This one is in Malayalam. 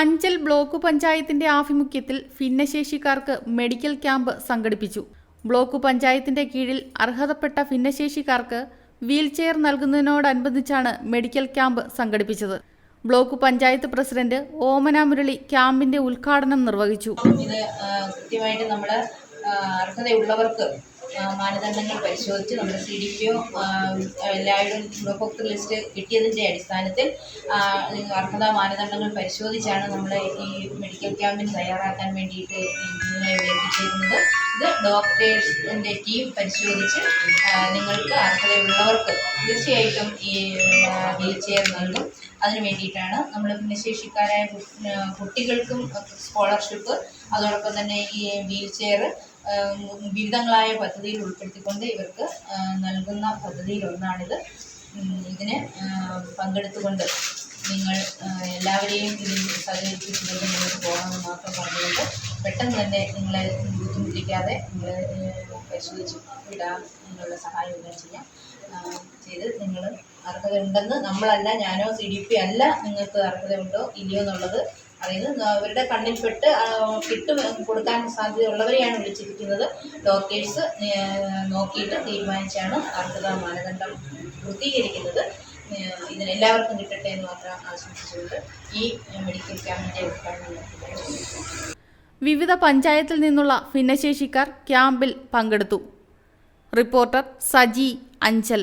അഞ്ചൽ ബ്ലോക്ക് പഞ്ചായത്തിന്റെ ആഭിമുഖ്യത്തിൽ ഭിന്നശേഷിക്കാർക്ക് മെഡിക്കൽ ക്യാമ്പ് സംഘടിപ്പിച്ചു. ബ്ലോക്ക് പഞ്ചായത്തിന്റെ കീഴിൽ അർഹതപ്പെട്ട ഭിന്നശേഷിക്കാർക്ക് വീൽചെയർ നൽകുന്നതിനോടനുബന്ധിച്ചാണ് മെഡിക്കൽ ക്യാമ്പ് സംഘടിപ്പിച്ചത്. ബ്ലോക്ക് പഞ്ചായത്ത് പ്രസിഡന്റ് ഓമന മുരളി ക്യാമ്പിന്റെ ഉദ്ഘാടനം നിർവഹിച്ചു. ഇത് കൃത്യമായിട്ട് നമ്മൾ അർഹതയുള്ളവർക്ക് മാനദണ്ഡങ്ങൾ പരിശോധിച്ച് നമ്മുടെ സി ഡി പി ഒ എല്ലാവരും ഗുണഭോക്തൃ ലിസ്റ്റ് കിട്ടിയതിന്റെ അടിസ്ഥാനത്തിൽ അർഹതാ മാനദണ്ഡങ്ങൾ പരിശോധിച്ചാണ് നമ്മൾ ഈ മെഡിക്കൽ ക്യാമ്പിന് തയ്യാറാക്കാൻ വേണ്ടിയിട്ട് നിങ്ങളെ ഇവിടെ ഇത് ഡോക്ടേഴ്സിന്റെ ടീം പരിശോധിച്ച് നിങ്ങൾക്ക് അർഹതയുള്ളവർക്ക് തീർച്ചയായിട്ടും ഈ വീൽ ചെയർ നൽകും. അതിന് വേണ്ടിയിട്ടാണ് നമ്മൾ ഭിന്നശേഷിക്കാരായ കുട്ടികൾക്കും സ്കോളർഷിപ്പ് അതോടൊപ്പം തന്നെ ഈ വീൽ ചെയർ വിവിധങ്ങളായ പദ്ധതിയിൽ ഉൾപ്പെടുത്തിക്കൊണ്ട് ഇവർക്ക് നൽകുന്ന പദ്ധതിയിൽ ഒന്നാണിത് ഇതിന് പങ്കെടുത്തുകൊണ്ട് നിങ്ങൾ എല്ലാവരെയും ഇതിൽ സഹകരിപ്പിച്ചുകൊണ്ട് നിങ്ങൾക്ക് പോകണമെന്ന് മാത്രം പറഞ്ഞുകൊണ്ട് പെട്ടെന്ന് തന്നെ നിങ്ങളെ ബുദ്ധിമുട്ടിക്കാതെ നിങ്ങൾ പരിശോധിച്ച് വിടാൻ നിങ്ങളുടെ സഹായം എല്ലാം ചെയ്യാം. ചെയ്ത് നിങ്ങൾ അർഹതയുണ്ടെന്ന് നമ്മളല്ല ഞാനോ സി ഡി പി അല്ല നിങ്ങൾക്ക് അർഹതയുണ്ടോ ഇല്ലയോ എന്നുള്ളത് അറിയുന്നത് അവരുടെ കണ്ണിൽപ്പെട്ട് പെട്ട് കിട്ടും കൊടുക്കാൻ സാധ്യതയുള്ളവരെയാണ് വിളിച്ചിരിക്കുന്നത്. ഡോക്ടേഴ്സ് നോക്കിയിട്ട് തീരുമാനിച്ചാണ് അർഹത മാനദണ്ഡം പൂർത്തീകരിക്കുന്നത്. ഇതിന് എല്ലാവർക്കും കിട്ടട്ടെ എന്ന് മാത്രം ആശംസിച്ചുകൊണ്ട് ഈ മെഡിക്കൽ ക്യാമ്പിന്റെ ഉദ്ഘാടനം വിവിധ പഞ്ചായത്തിൽ നിന്നുള്ള ഭിന്നശേഷിക്കാർ ക്യാമ്പിൽ പങ്കെടുത്തു. റിപ്പോർട്ടർ സജി അഞ്ചൽ.